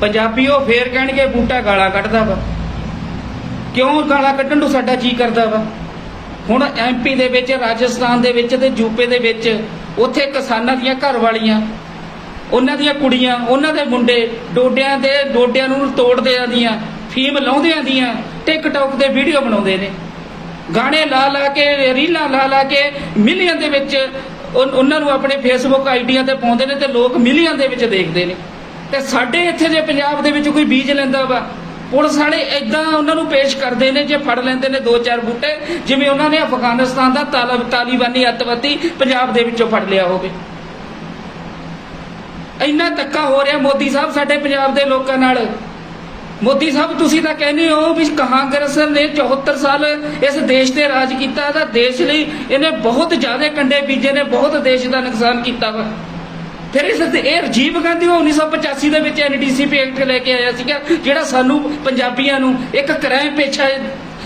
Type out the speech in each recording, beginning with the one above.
ਪੰਜਾਬੀ ਉਹ ਫੇਰ ਕਹਿਣਗੇ ਬੂਟਾ ਗਾਲਾਂ ਕੱਢਦਾ ਵਾ। ਕਿਉਂ ਗਾਲਾਂ ਕੱਢਣ ਨੂੰ ਸਾਡਾ ਜੀ ਕਰਦਾ ਵਾ? ਹੁਣ ਐਮਪੀ ਦੇ ਵਿੱਚ, ਰਾਜਸਥਾਨ ਦੇ ਵਿੱਚ ਤੇ ਯੂਪੀ ਦੇ ਵਿੱਚ ਉੱਥੇ ਕਿਸਾਨਾਂ ਦੀਆਂ ਘਰ ਵਾਲੀਆਂ ਉਹਨਾਂ ਦੀਆਂ ਕੁੜੀਆਂ, ਉਹਨਾਂ ਦੇ ਮੁੰਡੇ ਡੋਡਿਆਂ ਦੇ ਡੋਡਿਆਂ ਨੂੰ ਤੋੜਦੇ ਆਂਦੀਆਂ ਫੀਮ ਲਾਉਂਦੇ ਆਂਦੀਆਂ ਟਿਕਟੌਕ ਤੇ ਵੀਡੀਓ ਬਣਾਉਂਦੇ ਨੇ। ਗਾਣੇ ਲਾ ਲਾ ਕੇ, ਰੀਲਾਂ ਲਾ ਲਾ ਕੇ ਮਿਲੀਅਨ ਦੇ ਵਿੱਚ ਉਹਨਾਂ ਨੂੰ ਆਪਣੇ ਫੇਸਬੁੱਕ ਆਈਡੀਆਂ ਤੇ ਪਾਉਂਦੇ ਨੇ ਤੇ ਲੋਕ ਮਿਲੀਅਨ ਦੇ ਵਿੱਚ ਦੇਖਦੇ ਨੇ। ਤੇ ਸਾਡੇ ਇੱਥੇ ਜੇ ਪੰਜਾਬ ਦੇ ਵਿੱਚ ਕੋਈ ਬੀਜ ਲੈਂਦਾ ਵਾ, ਪੁਲਿਸ ਵਾਲੇ ਇਦਾਂ ਉਹਨਾਂ ਨੂੰ ਪੇਸ਼ ਕਰਦੇ ਨੇ, ਜੇ ਫੜ ਲੈਂਦੇ ਨੇ ਦੋ ਚਾਰ ਬੂਟੇ, ਜਿਵੇਂ ਉਹਨਾਂ ਨੇ ਅਫਗਾਨਿਸਤਾਨ ਦਾ ਤਾਲਿਬ ਤਾਲਿਬਾਨੀ ਅੱਤਵਾਦੀ ਪੰਜਾਬ ਦੇ ਵਿੱਚੋਂ ਫੜ ਲਿਆ ਹੋਵੇ। ਇੰਨਾ ਧੱਕਾ ਹੋ ਰਿਹਾ ਮੋਦੀ ਸਾਹਿਬ ਸਾਡੇ ਪੰਜਾਬ ਦੇ ਲੋਕਾਂ ਨਾਲ। ਮੋਦੀ ਸਾਹਿਬ, ਤੁਸੀਂ ਤਾਂ ਕਹਿੰਦੇ ਹੋ ਵੀ ਕਾਂਗਰਸ ਨੇ 74 ਸਾਲ ਇਸ ਦੇਸ਼ ਤੇ ਰਾਜ ਕੀਤਾ ਤਾਂ ਦੇਸ਼ ਲਈ ਇਹਨੇ ਬਹੁਤ ਜ਼ਿਆਦਾ ਕੰਡੇ ਬੀਜੇ ਨੇ, ਬਹੁਤ ਦੇਸ਼ ਦਾ ਨੁਕਸਾਨ ਕੀਤਾ ਵਾ। ਫਿਰ ਇਸ ਤੇ ਇਹ ਰਾਜੀਵ ਗਾਂਧੀ ਉਹ 1985 ਦੇ ਵਿੱਚ ਐਨਡੀਸੀਪੀ ਐਕਟ ਲੈ ਕੇ ਆਇਆ ਸੀਗਾ, ਜਿਹੜਾ ਸਾਨੂੰ ਪੰਜਾਬੀਆਂ ਨੂੰ ਇੱਕ ਕ੍ਰਾਈਮ ਪੇਸ਼ਾ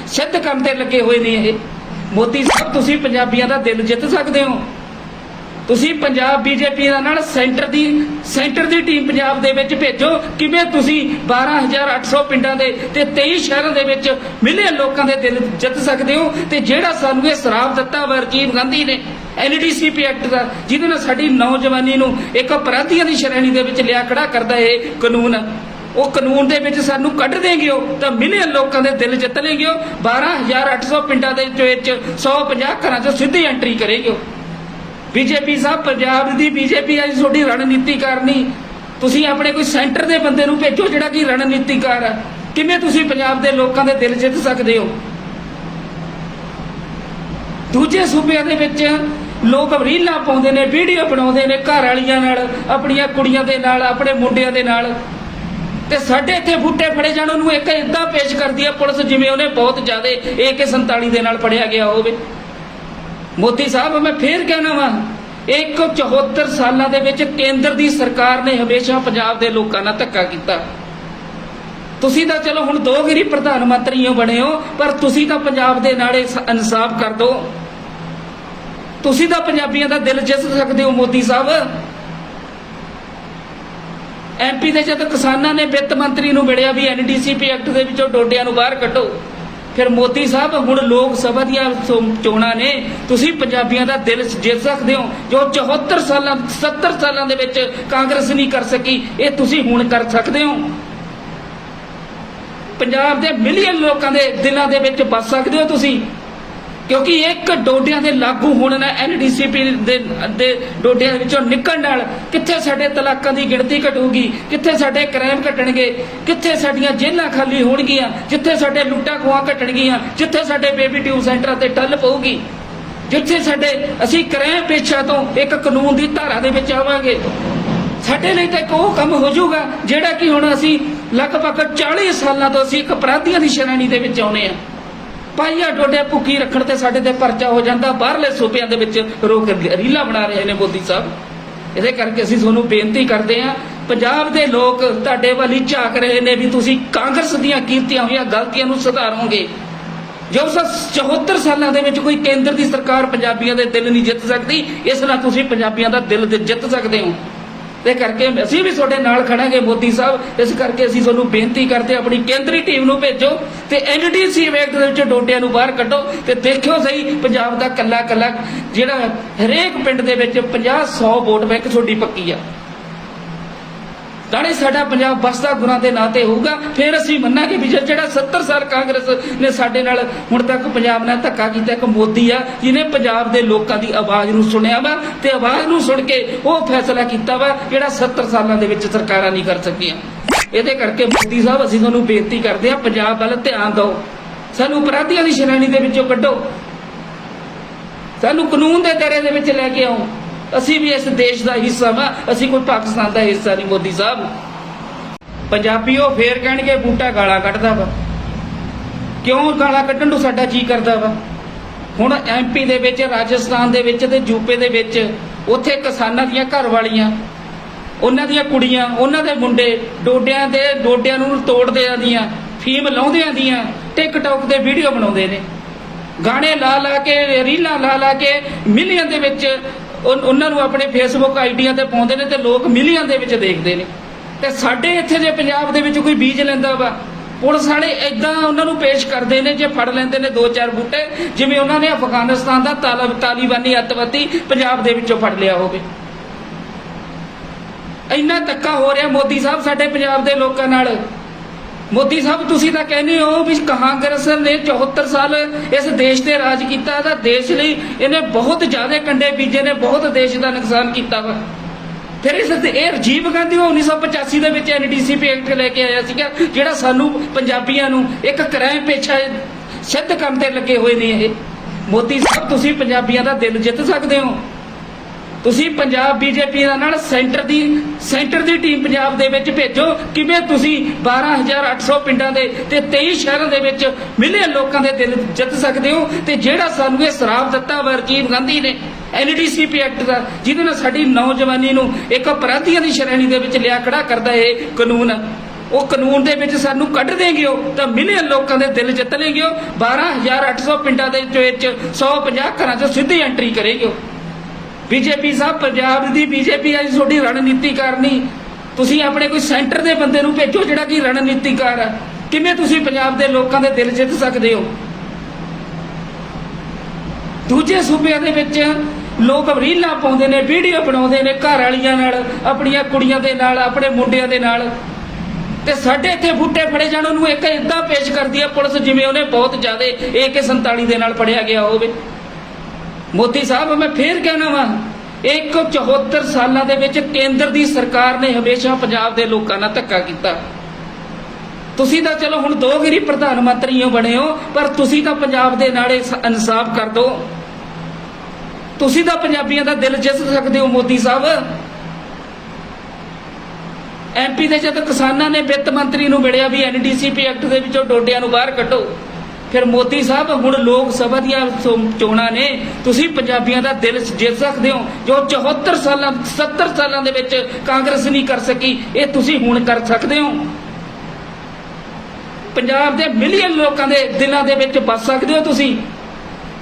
ਸਿੱਧ ਕਰਨ ਤੇ ਲੱਗੇ ਹੋਏ ਨੇ ਇਹ। ਮੋਦੀ ਸਾਹਿਬ, ਤੁਸੀਂ ਪੰਜਾਬੀਆਂ ਦਾ ਦਿਲ ਜਿੱਤ ਸਕਦੇ ਹੋ। ਤੁਸੀਂ ਪੰਜਾਬ ਬੀਜੇਪੀ ਦਾ ਨਾਲ ਸੈਂਟਰ ਦੀ ਸੈਂਟਰ ਦੀ ਟੀਮ ਪੰਜਾਬ ਦੇ ਵਿੱਚ ਭੇਜੋ। ਕਿਵੇਂ ਤੁਸੀਂ 12800 ਪਿੰਡਾਂ ਦੇ ਤੇ 23 ਸ਼ਹਿਰਾਂ ਦੇ ਵਿੱਚ ਮਿਲੀਅਨ ਲੋਕਾਂ ਦੇ ਦਿਲ ਜਿੱਤ ਸਕਦੇ ਹੋ? ਤੇ ਜਿਹੜਾ ਸਾਨੂੰ ਇਹ ਸ਼ਰਾਪ ਦਿੱਤਾ ਵਾ ਰਾਜੀਵ ਗਾਂਧੀ ਨੇ ਐਨਡੀਸੀਪੀ ਐਕਟ ਦਾ, ਜਿਹਦੇ ਨਾਲ ਸਾਡੀ ਨੌਜਵਾਨੀ ਨੂੰ ਇੱਕ ਅਪਰਾਧੀਆਂ ਦੀ ਸ਼੍ਰੇਣੀ ਦੇ ਵਿੱਚ ਲਿਆ ਖੜਾ ਕਰਦਾ ਇਹ ਕਾਨੂੰਨ। ਉਹ ਕਾਨੂੰਨ ਦੇ ਵਿੱਚ ਸਾਨੂੰ ਕੱਢ ਦੇਗੇ ਉਹ, ਤਾਂ ਮਿਲੀਅਨ ਲੋਕਾਂ ਦੇ ਦਿਲ ਜਿੱਤ ਲੈਂਗੇ ਉਹ। 12800 ਪਿੰਡਾਂ ਦੇ ਵਿੱਚ 150 ਘਰਾਂ 'ਚ ਸਿੱਧੀ ਐਂਟਰੀ ਕਰੇਗੇ ਉਹ। ਬੀਜੇਪੀ ਸਾਹਿਬ, ਪੰਜਾਬ ਦੀ ਬੀਜੇਪੀ ਅੱਜ ਤੁਹਾਡੀ ਰਣਨੀਤੀ ਕਰਨੀ ਤੁਸੀਂ ਆਪਣੇ ਕੋਈ ਸੈਂਟਰ ਦੇ ਬੰਦੇ ਨੂੰ ਭੇਜੋ ਜਿਹੜਾ ਕਿ ਰਣਨੀਤੀਕਾਰ ਹੈ। ਕਿਵੇਂ ਤੁਸੀਂ ਪੰਜਾਬ ਦੇ ਲੋਕਾਂ ਦੇ ਦਿਲ ਜਿੱਤ ਸਕਦੇ ਹੋ? ਦੂਜੇ ਸੂਬਿਆਂ ਦੇ ਵਿੱਚ ਲੋਕ ਰੀਲਾਂ ਪਾਉਂਦੇ ਨੇ, ਵੀਡੀਓ ਬਣਾਉਂਦੇ ਨੇ ਘਰ ਵਾਲੀਆਂ ਨਾਲ, ਆਪਣੀਆਂ ਕੁੜੀਆਂ ਦੇ ਨਾਲ, ਆਪਣੇ ਮੁੰਡਿਆਂ ਦੇ ਨਾਲ। ਤੇ ਸਾਡੇ ਇੱਥੇ ਬੂਟੇ ਫੜੇ ਜਾਣ, ਉਹਨੂੰ ਇੱਕ ਇਦਾਂ ਪੇਸ਼ ਕਰਦੀ ਹੈ ਪੁਲਿਸ ਜਿਵੇਂ ਉਹਨੇ ਬਹੁਤ ਜ਼ਿਆਦਾ AK47 ਦੇ ਨਾਲ ਫੜਿਆ ਗਿਆ ਹੋਵੇ। ਮੋਦੀ ਸਾਹਿਬ, ਮੈਂ ਫੇਰ ਕਹਿਣਾ ਵਾਂ, ਇੱਕ 74 ਸਾਲਾਂ ਦੇ ਵਿੱਚ ਕੇਂਦਰ ਦੀ ਸਰਕਾਰ ਨੇ ਹਮੇਸ਼ਾ ਪੰਜਾਬ ਦੇ ਲੋਕਾਂ ਨਾਲ ਧੱਕਾ ਕੀਤਾ। ਤੁਸੀਂ ਤਾਂ ਚਲੋ ਹੁਣ ਦੋ ਗਿਰੀ ਪ੍ਰਧਾਨ ਮੰਤਰੀ ਹੋ ਬਣੇ ਹੋ, ਪਰ ਤੁਸੀਂ ਤਾਂ ਪੰਜਾਬ ਦੇ ਨਾਲ ਇਨਸਾਫ ਕਰ ਦਿਓ ਤੁਸੀਂ ਤਾਂ ਪੰਜਾਬੀਆਂ ਦਾ ਦਿਲ ਜਿੱਤ ਸਕਦੇ ਹੋ, ਮੋਦੀ ਸਾਹਿਬ। ਐਮਪੀ ਦੇ ਜਦ ਕਿਸਾਨਾਂ ਨੇ ਵਿੱਤ ਮੰਤਰੀ ਨੂੰ ਮਿਲਿਆ ਵੀ ਐਨਡੀਸੀਪੀ ਐਕਟ ਦੇ ਵਿੱਚੋਂ ਡੋਡਿਆਂ ਨੂੰ ਬਾਹਰ ਕੱਢੋ, ਫਿਰ ਮੋਦੀ ਸਾਹਿਬ ਹੁਣ ਲੋਕ ਸਭਾ ਦੀਆਂ ਚੋਣਾਂ ਨੇ, ਤੁਸੀਂ ਪੰਜਾਬੀਆਂ ਦਾ ਦਿਲ ਜਿੱਤ ਸਕਦੇ ਹੋ, ਜੋ 74 ਸਾਲਾਂ 70 ਸਾਲਾਂ ਦੇ ਵਿੱਚ ਕਾਂਗਰਸ ਨਹੀਂ ਕਰ ਸਕੀ, ਇਹ ਤੁਸੀਂ ਹੁਣ ਕਰ ਸਕਦੇ ਹੋ। ਪੰਜਾਬ ਦੇ ਮਿਲੀਅਨ ਲੋਕਾਂ ਦੇ ਦਿਲਾਂ ਦੇ ਵਿੱਚ ਵੱਸ ਸਕਦੇ ਹੋ ਤੁਸੀਂ। ਕਿਉਂਕਿ ਇੱਕ ਡੋਡਿਆਂ ਦੇ ਲਾਗੂ ਹੋਣ ਨਾਲ ਐਨਡੀਸੀਪੀ ਦੇ ਦੇ ਡੋਡਿਆਂ ਵਿੱਚੋਂ ਨਿਕਲਣ ਨਾਲ ਕਿੱਥੇ ਸਾਡੇ ਤਲਾਕਾਂ ਦੀ ਗਿਣਤੀ ਘਟੂਗੀ, ਕਿੱਥੇ ਸਾਡੇ ਕ੍ਰਾਈਮ ਘਟਣਗੇ, ਕਿੱਥੇ ਸਾਡੀਆਂ ਜੇਲ੍ਹਾਂ ਖਾਲੀ ਹੋਣਗੀਆਂ, ਜਿੱਥੇ ਸਾਡੇ ਲੁੱਟਾਂ ਖੋਹਾਂ ਘਟਣਗੀਆਂ, ਜਿੱਥੇ ਸਾਡੇ ਬੇਬੀ ਟਿਊਬ ਸੈਂਟਰਾਂ ਤੇ ਟੱਲ ਪਊਗੀ। ਜਿੱਥੇ ਸਾਡੇ, ਅਸੀਂ ਕ੍ਰਾਈਮ ਪੇਸ਼ਾ ਤੋਂ ਇੱਕ ਕਾਨੂੰਨ ਦੀ ਧਾਰਾ ਦੇ ਵਿੱਚ ਆਵਾਂਗੇ। ਸਾਡੇ ਲਈ ਤਾਂ ਇੱਕ ਉਹ ਕੰਮ ਹੋ ਜਾਊਗਾ, ਜਿਹੜਾ ਕਿ ਹੁਣ ਅਸੀਂ ਲਗਭਗ 40 ਸਾਲਾਂ ਤੋਂ ਅਸੀਂ ਇੱਕ ਅਪਰਾਧੀਆਂ ਦੀ ਸ਼੍ਰੇਣੀ ਦੇ ਵਿੱਚ ਆਉਨੇ ਆ। ਪਾਈਆ ਡੋਡੇ ਭੁੱਖੀ ਰੱਖਣ ਤੇ ਸਾਡੇ ਤੇ ਪਰਚਾ ਹੋ ਜਾਂਦਾ, ਬਾਹਰਲੇ ਸੂਬਿਆਂ ਦੇ ਵਿੱਚ ਰੋਕ ਰੀਲਾ ਬਣਾ ਰਹੇ ਨੇ ਮੋਦੀ ਸਾਹਿਬ। ਇਹਦੇ ਕਰਕੇ ਅਸੀਂ ਤੁਹਾਨੂੰ ਬੇਨਤੀ ਕਰਦੇ ਹਾਂ, ਪੰਜਾਬ ਦੇ ਲੋਕ ਤੁਹਾਡੇ ਵੱਲ ਹੀ ਝਾਕ ਰਹੇ ਨੇ ਵੀ ਤੁਸੀਂ ਕਾਂਗਰਸ ਦੀਆਂ ਕੀਤੀਆਂ ਹੋਈਆਂ, ਗਲਤੀਆਂ ਨੂੰ ਸੁਧਾਰੋਗੇ। ਜੋ ਸੱਸ 74 ਸਾਲਾਂ ਦੇ ਵਿੱਚ ਕੋਈ ਕੇਂਦਰ ਦੀ ਸਰਕਾਰ ਪੰਜਾਬੀਆਂ ਦੇ ਦਿਲ ਨਹੀਂ ਜਿੱਤ ਸਕਦੀ, ਇਸ ਨਾਲ ਤੁਸੀਂ ਪੰਜਾਬੀਆਂ ਦਾ ਦਿਲ ਜਿੱਤ ਸਕਦੇ ਹੋ। ਤੇ ਕਰਕੇ ਅਸੀਂ ਵੀ ਤੁਹਾਡੇ ਨਾਲ ਖੜਾਂਗੇ ਮੋਦੀ ਸਾਹਿਬ। ਇਸ ਕਰਕੇ ਅਸੀਂ ਤੁਹਾਨੂੰ ਬੇਨਤੀ ਕਰਦੇ ਆਪਣੀ ਕੇਂਦਰੀ ਟੀਮ ਨੂੰ ਭੇਜੋ ਤੇ ਐਨਡੀਸੀ ਐਕਟ ਦੇ ਵਿੱਚ ਡੋਡਿਆਂ ਨੂੰ ਬਾਹਰ ਕੱਢੋ ਤੇ ਦੇਖਿਓ ਸਹੀ, ਪੰਜਾਬ ਦਾ ਕੱਲਾ ਕੱਲਾ ਜਿਹੜਾ ਹਰੇਕ ਪਿੰਡ ਦੇ ਵਿੱਚ 50 100 ਵੋਟ ਬੈਂਕ ਤੁਹਾਡੀ ਪੱਕੀ ਆ। ਨਾਲੇ ਸਾਡਾ ਪੰਜਾਬ ਬਸਦਾ ਗੁਰਾਂ ਦੇ ਨਾਂ ਤੇ ਹੋਊਗਾ। ਫਿਰ ਅਸੀਂ ਮੰਨਾਂਗੇ ਵੀ ਜਿਹੜਾ 70 ਸਾਲ ਕਾਂਗਰਸ ਨੇ ਸਾਡੇ ਨਾਲ ਹੁਣ ਤੱਕ ਪੰਜਾਬ ਨਾਲ ਧੱਕਾ ਕੀਤਾ, ਇੱਕ ਮੋਦੀ ਆ, ਜਿਹਨੇ ਪੰਜਾਬ ਦੇ ਲੋਕਾਂ ਦੀ ਆਵਾਜ਼ ਨੂੰ ਸੁਣਿਆ ਵਾ ਤੇ ਆਵਾਜ਼ ਨੂੰ ਸੁਣ ਕੇ ਉਹ ਫੈਸਲਾ ਕੀਤਾ ਵਾ ਜਿਹੜਾ 70 ਸਾਲਾਂ ਦੇ ਵਿੱਚ ਸਰਕਾਰਾਂ ਨਹੀਂ ਕਰ ਸਕੀਆਂ। ਇਹਦੇ ਕਰਕੇ ਮੋਦੀ ਸਾਹਿਬ, ਅਸੀਂ ਤੁਹਾਨੂੰ ਬੇਨਤੀ ਕਰਦੇ ਹਾਂ, ਪੰਜਾਬ ਵੱਲ ਧਿਆਨ ਦਿਓ। ਸਾਨੂੰ ਅਪਰਾਧੀਆਂ ਦੀ ਸ਼੍ਰੇਣੀ ਦੇ ਵਿੱਚੋਂ ਕੱਢੋ। ਸਾਨੂੰ ਕਾਨੂੰਨ ਦੇ ਦਾਇਰੇ ਦੇ ਵਿੱਚ ਲੈ ਕੇ ਆਓ। ਅਸੀਂ ਵੀ ਇਸ ਦੇਸ਼ ਦਾ ਹਿੱਸਾ ਵਾ। ਅਸੀਂ ਕੋਈ ਪਾਕਿਸਤਾਨ ਦਾ ਹਿੱਸਾ ਨਹੀਂ, ਮੋਦੀ ਸਾਹਿਬ। ਪੰਜਾਬੀ ਉਹ ਫੇਰ ਕਹਿਣਗੇ ਬੂਟਾ ਗਾਲਾਂ ਕੱਢਦਾ ਵਾ। ਕਿਉਂ ਗਾਲਾਂ ਕੱਢਣ ਨੂੰ ਸਾਡਾ ਜੀ ਕਰਦਾ ਵਾ? ਹੁਣ ਐਮਪੀ ਦੇ ਵਿੱਚ, ਰਾਜਸਥਾਨ ਦੇ ਵਿੱਚ ਤੇ ਯੂਪੀ ਦੇ ਵਿੱਚ ਉੱਥੇ ਕਿਸਾਨਾਂ ਦੀਆਂ ਘਰ ਵਾਲੀਆਂ, ਉਹਨਾਂ ਦੀਆਂ ਕੁੜੀਆਂ, ਉਹਨਾਂ ਦੇ ਮੁੰਡੇ ਡੋਡਿਆਂ ਦੇ ਡੋਡਿਆਂ ਨੂੰ ਤੋੜਦੇ ਆਂਦੀਆਂ ਫੀਮ ਲਾਉਂਦੇ ਆਂਦੀਆਂ ਟਿਕਟੌਕ ਤੇ ਵੀਡੀਓ ਬਣਾਉਂਦੇ ਨੇ। ਗਾਣੇ ਲਾ ਲਾ ਕੇ, ਰੀਲਾਂ ਲਾ ਲਾ ਕੇ ਮਿਲੀਅਨ ਦੇ ਵਿੱਚ ਉਹਨਾਂ ਨੂੰ ਆਪਣੇ ਫੇਸਬੁੱਕ ਆਈਡੀਆਂ ਤੇ ਪਾਉਂਦੇ ਨੇ ਤੇ ਲੋਕ ਮਿਲੀਅਨ ਦੇ ਵਿੱਚ ਦੇਖਦੇ ਨੇ। ਤੇ ਸਾਡੇ ਇੱਥੇ ਜੇ ਪੰਜਾਬ ਦੇ ਵਿੱਚ ਕੋਈ ਬੀਜ ਲੈਂਦਾ ਵਾ, ਪੁਲਿਸ ਵਾਲੇ ਇਦਾਂ ਉਹਨਾਂ ਨੂੰ ਪੇਸ਼ ਕਰਦੇ ਨੇ, ਜੇ ਫੜ ਲੈਂਦੇ ਨੇ ਦੋ ਚਾਰ ਬੂਟੇ, ਜਿਵੇਂ ਉਹਨਾਂ ਨੇ ਅਫਗਾਨਿਸਤਾਨ ਦਾ ਤਾਲਿਬ ਤਾਲਿਬਾਨੀ ਅੱਤਵਾਦੀ ਪੰਜਾਬ ਦੇ ਵਿੱਚੋਂ ਫੜ ਲਿਆ ਹੋਵੇ। ਇੰਨਾ ਧੱਕਾ ਹੋ ਰਿਹਾ ਮੋਦੀ ਸਾਹਿਬ ਸਾਡੇ ਪੰਜਾਬ ਦੇ ਲੋਕਾਂ ਨਾਲ। ਮੋਦੀ ਸਾਹਿਬ, ਤੁਸੀਂ ਤਾਂ ਕਹਿੰਦੇ ਹੋ ਵੀ ਕਾਂਗਰਸ ਨੇ 74 ਸਾਲ ਇਸ ਦੇਸ਼ ਤੇ ਰਾਜ ਕੀਤਾ, ਤਾਂ ਦੇਸ਼ ਲਈ ਇਹਨੇ ਬਹੁਤ ਜ਼ਿਆਦਾ ਕੰਡੇ ਬੀਜੇ ਨੇ, ਬਹੁਤ ਦੇਸ਼ ਦਾ ਨੁਕਸਾਨ ਕੀਤਾ ਵਾ। ਫਿਰ ਇਸ ਤੇ ਇਹ ਰਾਜੀਵ ਗਾਂਧੀ ਉਹ 1985 ਦੇ ਵਿੱਚ ਐਨਡੀਸੀਪੀ ਐਕਟ ਲੈ ਕੇ ਆਇਆ ਸੀਗਾ, ਜਿਹੜਾ ਸਾਨੂੰ ਪੰਜਾਬੀਆਂ ਨੂੰ ਇੱਕ ਕ੍ਰਾਈਮ ਪੇਸ਼ਾ ਸਿੱਧ ਕਰਨ ਤੇ ਲੱਗੇ ਹੋਏ ਨੇ ਇਹ। ਮੋਦੀ ਸਾਹਿਬ, ਤੁਸੀਂ ਪੰਜਾਬੀਆਂ ਦਾ ਦਿਲ ਜਿੱਤ ਸਕਦੇ ਹੋ। ਤੁਸੀਂ ਪੰਜਾਬ ਬੀਜੇਪੀ ਦਾ ਨਾਲ ਸੈਂਟਰ ਦੀ ਸੈਂਟਰ ਦੀ ਟੀਮ ਪੰਜਾਬ ਦੇ ਵਿੱਚ ਭੇਜੋ। ਕਿਵੇਂ ਤੁਸੀਂ 12800 ਪਿੰਡਾਂ ਦੇ ਤੇ 23 ਸ਼ਹਿਰਾਂ ਦੇ ਵਿੱਚ ਮਿਲੀਅਨ ਲੋਕਾਂ ਦੇ ਦਿਲ ਜਿੱਤ ਸਕਦੇ ਹੋ? ਤੇ ਜਿਹੜਾ ਸਾਨੂੰ ਇਹ ਸ਼ਰਾਬ ਦਿੱਤਾ ਵਾ ਗਾਂਧੀ ਨੇ ਐਨਡੀਸੀਪੀ ਐਕਟ ਦਾ, ਜਿਹਦੇ ਨਾਲ ਸਾਡੀ ਨੌਜਵਾਨੀ ਨੂੰ ਇੱਕ ਅਪਰਾਧੀਆਂ ਦੀ ਸ਼੍ਰੇਣੀ ਦੇ ਵਿੱਚ ਲਿਆ ਖੜਾ ਕਰਦਾ ਇਹ ਕਾਨੂੰਨ। ਉਹ ਕਾਨੂੰਨ ਦੇ ਵਿੱਚ ਸਾਨੂੰ ਕੱਢ ਦੇਗੇ ਉਹ, ਤਾਂ ਮਿਲੀਅਨ ਲੋਕਾਂ ਦੇ ਦਿਲ ਜਿੱਤ ਲੇਗੇ ਉਹ। 12800 ਪਿੰਡਾਂ ਦੇ ਵਿੱਚ 150 ਘਰਾਂ 'ਚ ਸਿੱਧੀ ਐਂਟਰੀ ਕਰੇਗੇ ਉਹ। ਬੀਜੇਪੀ ਸਾਹਿਬ, ਪੰਜਾਬ ਦੀ ਬੀਜੇਪੀ ਅੱਜ ਤੁਹਾਡੀ ਰਣਨੀਤੀਕਾਰ ਨਹੀਂ। ਤੁਸੀਂ ਆਪਣੇ ਕੋਈ ਸੈਂਟਰ ਦੇ ਬੰਦੇ ਨੂੰ ਭੇਜੋ ਜਿਹੜਾ ਕਿ ਰਣਨੀਤੀਕਾਰ ਹੈ ਕਿਵੇਂ ਤੁਸੀਂ ਪੰਜਾਬ ਦੇ ਲੋਕਾਂ ਦੇ ਦਿਲ ਜਿੱਤ ਸਕਦੇ ਹੋ? ਦੂਜੇ ਸੂਬਿਆਂ ਦੇ ਵਿੱਚ ਲੋਕ ਰੀਲਾਂ ਪਾਉਂਦੇ ਨੇ, ਵੀਡੀਓ ਬਣਾਉਂਦੇ ਨੇ ਘਰ ਵਾਲੀਆਂ ਨਾਲ, ਆਪਣੀਆਂ ਕੁੜੀਆਂ ਦੇ ਨਾਲ, ਆਪਣੇ ਮੁੰਡਿਆਂ ਦੇ ਨਾਲ। ਤੇ ਸਾਡੇ ਇੱਥੇ ਬੂਟੇ ਫੜੇ ਜਾਣ, ਉਹਨੂੰ ਇੱਕ ਇਦਾਂ ਪੇਸ਼ ਕਰਦੀ ਹੈ ਪੁਲਿਸ ਜਿਵੇਂ ਉਹਨੇ ਬਹੁਤ ਜ਼ਿਆਦਾ AK47 ਦੇ ਨਾਲ ਫੜਿਆ ਗਿਆ ਹੋਵੇ। ਮੋਦੀ ਸਾਹਿਬ, ਮੈਂ ਫੇਰ ਕਹਿਣਾ ਵਾ, ਇੱਕ 74 ਸਾਲਾਂ ਦੇ ਵਿੱਚ ਕੇਂਦਰ ਦੀ ਸਰਕਾਰ ਨੇ ਹਮੇਸ਼ਾ ਪੰਜਾਬ ਦੇ ਲੋਕਾਂ ਨਾਲ ਧੱਕਾ ਕੀਤਾ। ਤੁਸੀਂ ਤਾਂ ਚਲੋ ਹੁਣ ਦੋ ਗਿਰੀ ਪ੍ਰਧਾਨ ਮੰਤਰੀ ਹੋ ਬਣੇ ਹੋ, ਪਰ ਤੁਸੀਂ ਤਾਂ ਪੰਜਾਬ ਦੇ ਨਾਲ ਇਨਸਾਫ ਕਰ ਦਿਓ ਤੁਸੀਂ ਤਾਂ ਪੰਜਾਬੀਆਂ ਦਾ ਦਿਲ ਜਿੱਤ ਸਕਦੇ ਹੋ, ਮੋਦੀ ਸਾਹਿਬ। ਐਮਪੀ ਦੇ ਜਦ ਕਿਸਾਨਾਂ ਨੇ ਵਿੱਤ ਮੰਤਰੀ ਨੂੰ ਮਿਲਿਆ ਵੀ ਐਨਡੀਸੀਪੀ ਐਕਟ ਦੇ ਵਿੱਚੋਂ ਡੋਡਿਆਂ ਨੂੰ ਬਾਹਰ ਕੱਢੋ। ਫਿਰ ਮੋਦੀ ਸਾਹਿਬ, ਹੁਣ ਲੋਕ ਸਭਾ ਦੀਆਂ ਚੋਣਾਂ ਨੇ, ਤੁਸੀਂ ਪੰਜਾਬੀਆਂ ਦਾ ਦਿਲ ਜਿੱਤ ਸਕਦੇ ਹੋ, ਜੋ 74 ਸਾਲਾਂ 70 ਸਾਲਾਂ ਦੇ ਵਿੱਚ ਕਾਂਗਰਸ ਨਹੀਂ ਕਰ ਸਕੀ, ਇਹ ਤੁਸੀਂ ਹੁਣ ਕਰ ਸਕਦੇ ਹੋ। ਪੰਜਾਬ ਦੇ ਮਿਲੀਅਨ ਲੋਕਾਂ ਦੇ ਦਿਲਾਂ ਦੇ ਵਿੱਚ ਵੱਸ ਸਕਦੇ ਹੋ ਤੁਸੀਂ।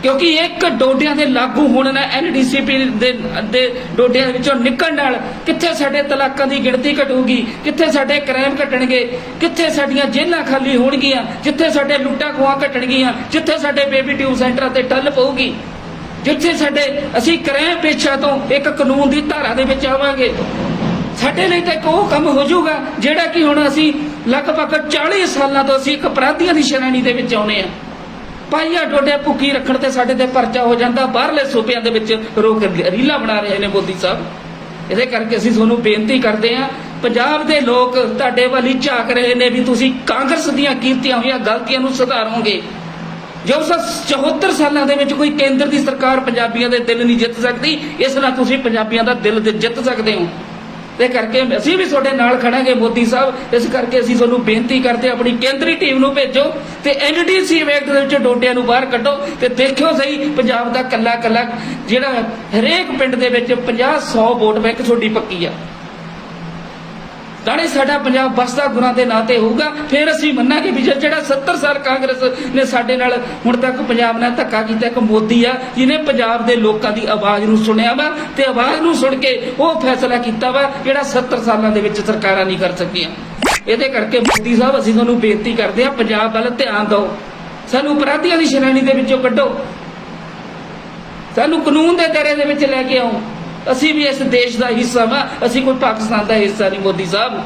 ਕਿਉਂਕਿ ਇੱਕ ਡੋਡਿਆਂ ਦੇ ਲਾਗੂ ਹੋਣ ਨਾਲ ਐਨਡੀਸੀਪੀ ਦੇ ਦੇ ਡੋਡਿਆਂ ਵਿੱਚੋਂ ਨਿਕਲਣ ਨਾਲ ਕਿੱਥੇ ਸਾਡੇ ਤਲਾਕਾਂ ਦੀ ਗਿਣਤੀ ਘਟੂਗੀ, ਕਿੱਥੇ ਸਾਡੇ ਕ੍ਰਾਈਮ ਘਟਣਗੇ, ਕਿੱਥੇ ਸਾਡੀਆਂ ਜੇਲ੍ਹਾਂ ਖਾਲੀ ਹੋਣਗੀਆਂ, ਜਿੱਥੇ ਸਾਡੇ ਲੁੱਟਾਂ ਖੋਹਾਂ ਘਟਣਗੀਆਂ, ਜਿੱਥੇ ਸਾਡੇ ਬੇਬੀ ਟਿਊਬ ਸੈਂਟਰਾਂ ਤੇ ਟੱਲ ਪਊਗੀ, ਜਿੱਥੇ ਸਾਡੇ ਅਸੀਂ ਕ੍ਰਾਈਮ ਪੇਸ਼ਾ ਤੋਂ ਇੱਕ ਕਾਨੂੰਨ ਦੀ ਧਾਰਾ ਦੇ ਵਿੱਚ ਆਵਾਂਗੇ। ਸਾਡੇ ਲਈ ਤਾਂ ਇੱਕ ਉਹ ਕੰਮ ਹੋ ਜਾਊਗਾ, ਜਿਹੜਾ ਕਿ ਹੁਣ ਅਸੀਂ ਲਗਭਗ 40 ਸਾਲਾਂ ਤੋਂ ਅਸੀਂ ਇੱਕ ਅਪਰਾਧੀਆਂ ਦੀ ਸ਼੍ਰੇਣੀ ਦੇ ਵਿੱਚ ਆਉਨੇ ਆ। ਪਾਈਆ ਡੋਡੇ ਭੁੱਕੀ ਰੱਖਣ ਤੇ ਸਾਡੇ ਤੇ ਪਰਚਾ ਹੋ ਜਾਂਦਾ, ਬਾਹਰਲੇ ਸੂਬਿਆਂ ਦੇ ਵਿੱਚ ਰੋਕ ਰੀਲਾ ਬਣਾ ਰਹੇ ਨੇ ਮੋਦੀ ਸਾਹਿਬ। ਇਹਦੇ ਕਰਕੇ ਅਸੀਂ ਤੁਹਾਨੂੰ ਬੇਨਤੀ ਕਰਦੇ ਹਾਂ, ਪੰਜਾਬ ਦੇ ਲੋਕ ਤੁਹਾਡੇ ਵੱਲ ਝਾਕ ਰਹੇ ਨੇ ਵੀ ਤੁਸੀਂ ਕਾਂਗਰਸ ਦੀਆਂ ਕੀਤੀਆਂ ਹੋਈਆਂ ਗਲਤੀਆਂ ਨੂੰ ਸੁਧਾਰੋਗੇ। ਜੋ ਉਸ 74 ਸਾਲਾਂ ਦੇ ਵਿੱਚ ਕੋਈ ਕੇਂਦਰ ਦੀ ਸਰਕਾਰ ਪੰਜਾਬੀਆਂ ਦੇ ਦਿਲ ਨਹੀਂ ਜਿੱਤ ਸਕਦੀ, ਇਸ ਨਾਲ ਤੁਸੀਂ ਪੰਜਾਬੀਆਂ ਦਾ ਦਿਲ ਜਿੱਤ ਸਕਦੇ ਹੋ। ਤੇ ਕਰਕੇ ਅਸੀਂ ਵੀ ਤੁਹਾਡੇ ਨਾਲ ਖੜਾਂਗੇ ਮੋਦੀ ਸਾਹਿਬ। ਇਸ ਕਰਕੇ ਅਸੀਂ ਤੁਹਾਨੂੰ ਬੇਨਤੀ ਕਰਦੇ ਆਪਣੀ ਕੇਂਦਰੀ ਟੀਮ ਨੂੰ ਭੇਜੋ ਤੇ ਐਨਡੀਸੀ ਐਕਟ ਦੇ ਵਿੱਚ ਡੋਡਿਆਂ ਨੂੰ ਬਾਹਰ ਕੱਢੋ ਤੇ ਦੇਖਿਓ ਸਹੀ ਪੰਜਾਬ ਦਾ ਕੱਲਾ ਕੱਲਾ ਜਿਹੜਾ ਹਰੇਕ ਪਿੰਡ ਦੇ ਵਿੱਚ 50 100 ਵੋਟ ਬੈਂਕ ਤੁਹਾਡੀ ਪੱਕੀ ਆ। ਨਾਲੇ ਸਾਡਾ ਪੰਜਾਬ ਬਸਦਾ ਗੁਰਾਂ ਦੇ ਨਾਂ ਤੇ ਹੋਊਗਾ। ਫਿਰ ਅਸੀਂ ਮੰਨਾਂਗੇ ਵੀ ਜਿਹੜਾ 70 ਸਾਲ ਕਾਂਗਰਸ ਨੇ ਸਾਡੇ ਨਾਲ ਹੁਣ ਤੱਕ ਪੰਜਾਬ ਨਾਲ ਧੱਕਾ ਕੀਤਾ, ਇੱਕ ਮੋਦੀ ਆ, ਜਿਹਨੇ ਪੰਜਾਬ ਦੇ ਲੋਕਾਂ ਦੀ ਆਵਾਜ਼ ਨੂੰ ਸੁਣਿਆ ਵਾ ਤੇ ਆਵਾਜ਼ ਨੂੰ ਸੁਣ ਕੇ ਉਹ ਫੈਸਲਾ ਕੀਤਾ ਵਾ ਜਿਹੜਾ 70 ਸਾਲਾਂ ਦੇ ਵਿੱਚ ਸਰਕਾਰਾਂ ਨਹੀਂ ਕਰ ਸਕੀਆਂ। ਇਹਦੇ ਕਰਕੇ ਮੋਦੀ ਸਾਹਿਬ, ਅਸੀਂ ਤੁਹਾਨੂੰ ਬੇਨਤੀ ਕਰਦੇ ਹਾਂ, ਪੰਜਾਬ ਵੱਲ ਧਿਆਨ ਦਿਓ। ਸਾਨੂੰ ਅਪਰਾਧੀਆਂ ਦੀ ਸ਼੍ਰੇਣੀ ਦੇ ਵਿੱਚੋਂ ਕੱਢੋ। ਸਾਨੂੰ ਕਾਨੂੰਨ ਦੇ ਦਾਇਰੇ ਦੇ ਵਿੱਚ ਲੈ ਕੇ ਆਓ। ਅਸੀਂ ਵੀ ਇਸ ਦੇਸ਼ ਦਾ ਹਿੱਸਾ ਵਾ। ਅਸੀਂ ਕੋਈ ਪਾਕਿਸਤਾਨ ਦਾ ਹਿੱਸਾ ਨਹੀਂ, ਮੋਦੀ ਸਾਹਿਬ।